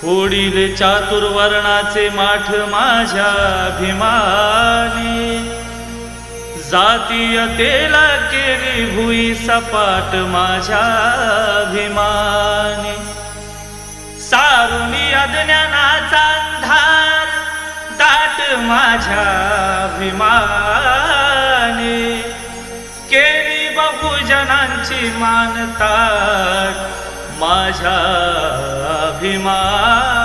फोडील चातुर्वर्णाचे माठ माझ्या भिमानी जातीयतेला केली भुई सपाट माझ्या भिमानी सारुणी अज्ञानाचा अंधार दाट माझ्या अभिमान. पूजनांची मानतात माझ्या अभिमान.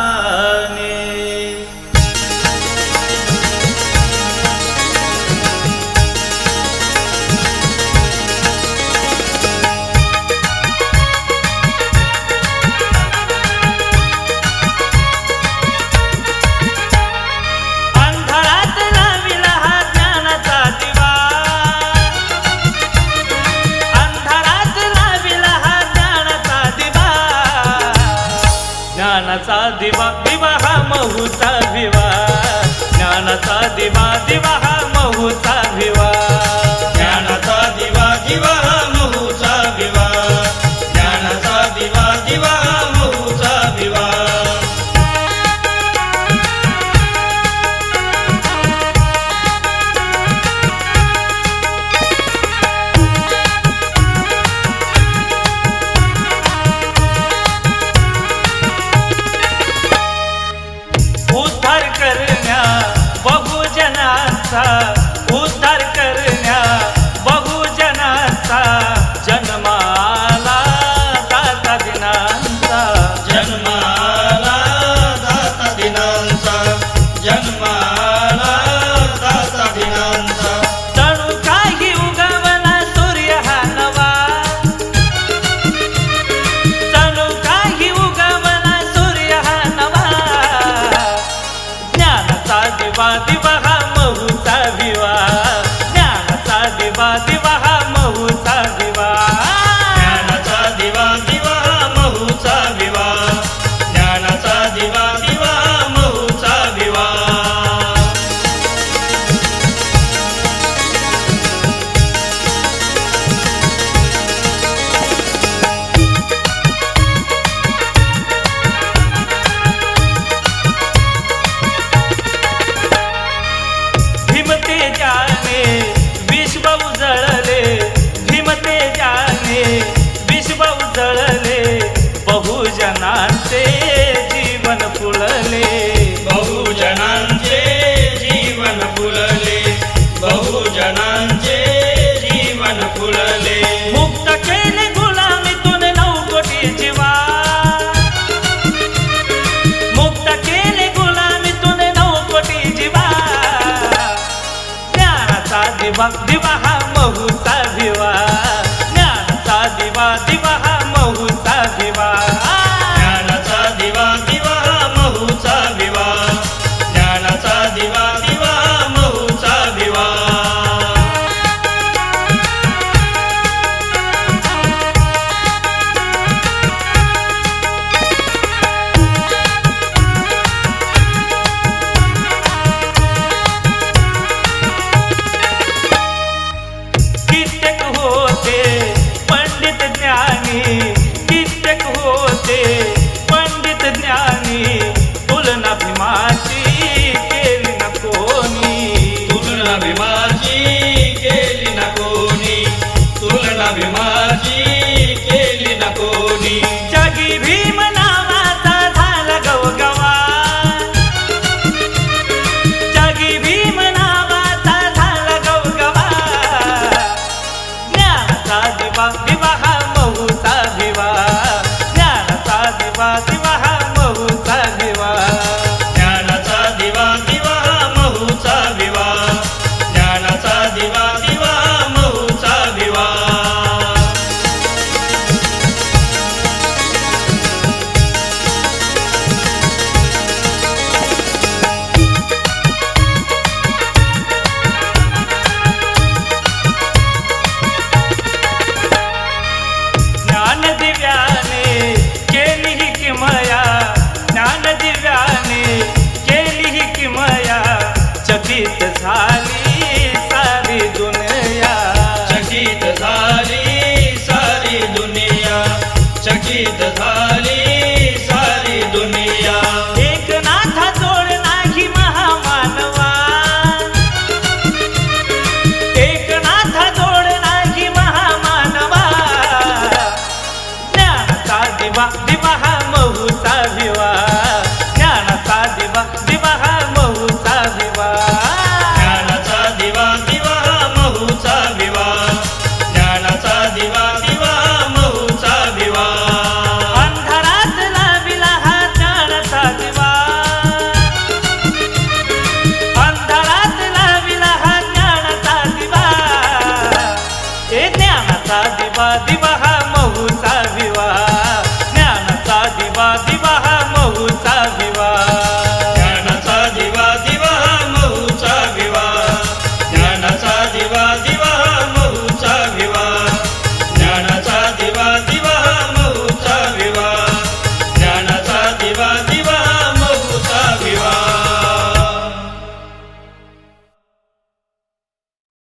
আশা va ವಿವಾಹ जीत धारी